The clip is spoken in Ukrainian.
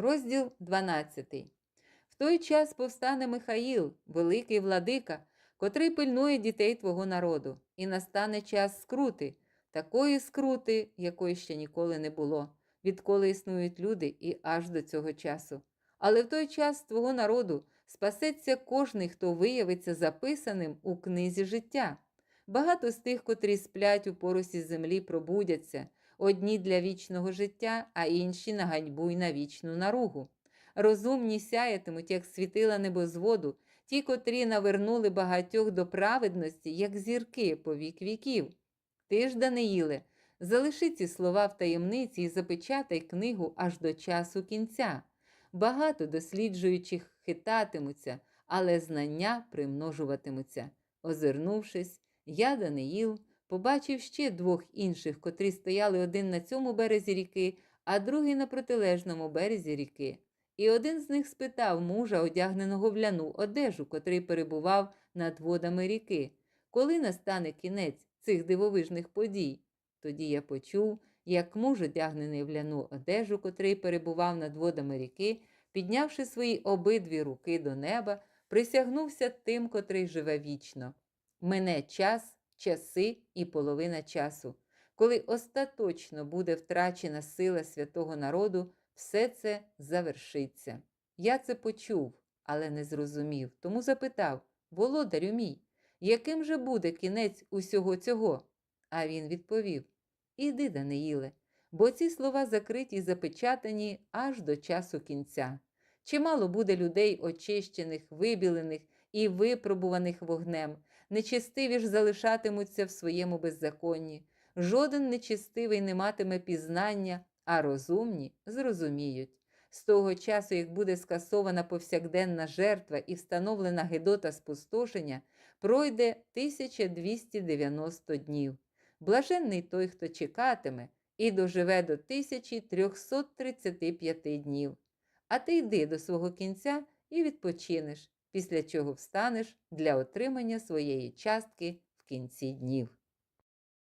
Розділ 12. В той час повстане Михаїл, великий владика, котрий пильнує дітей твого народу, і настане час скрути, такої скрути, якої ще ніколи не було, відколи існують люди і аж до цього часу. Але в той час твого народу спасеться кожний, хто виявиться записаним у книзі життя. Багато з тих, котрі сплять у поросі землі, пробудяться, одні для вічного життя, а інші на ганьбу й на вічну наругу. Розумні сяятимуть, як світила небозводу, ті, котрі навернули багатьох до праведності, як зірки по вік віків. Ти ж, Даниїле, залиши ці слова в таємниці і запечатай книгу аж до часу кінця. Багато досліджуючих хитатимуться, але знання примножуватимуться. Озирнувшись, я, Даниїл, побачив ще двох інших, котрі стояли один на цьому березі ріки, а другий на протилежному березі ріки. І один з них спитав мужа, одягненого в ляну одежу, котрий перебував над водами ріки, коли настане кінець цих дивовижних подій. Тоді я почув, як муж, одягнений в ляну одежу, котрий перебував над водами ріки, піднявши свої обидві руки до неба, присягнувся тим, котрий живе вічно. Мене час, часи і половина часу. Коли остаточно буде втрачена сила святого народу, все це завершиться. Я це почув, але не зрозумів, тому запитав Володарю мій, яким же буде кінець усього цього? А він відповів Іди, Даниїле, бо ці слова закриті й запечатані аж до часу кінця. Чимало буде людей, очищених, вибілених і випробуваних вогнем, нечестиві ж залишатимуться в своєму беззаконні. Жоден нечестивий не матиме пізнання, а розумні зрозуміють. З того часу, як буде скасована повсякденна жертва і встановлена гидота спустошення, пройде 1290 днів. Блаженний той, хто чекатиме, і доживе до 1335 днів. А ти йди до свого кінця і відпочинеш, після чого встанеш для отримання своєї частки в кінці днів.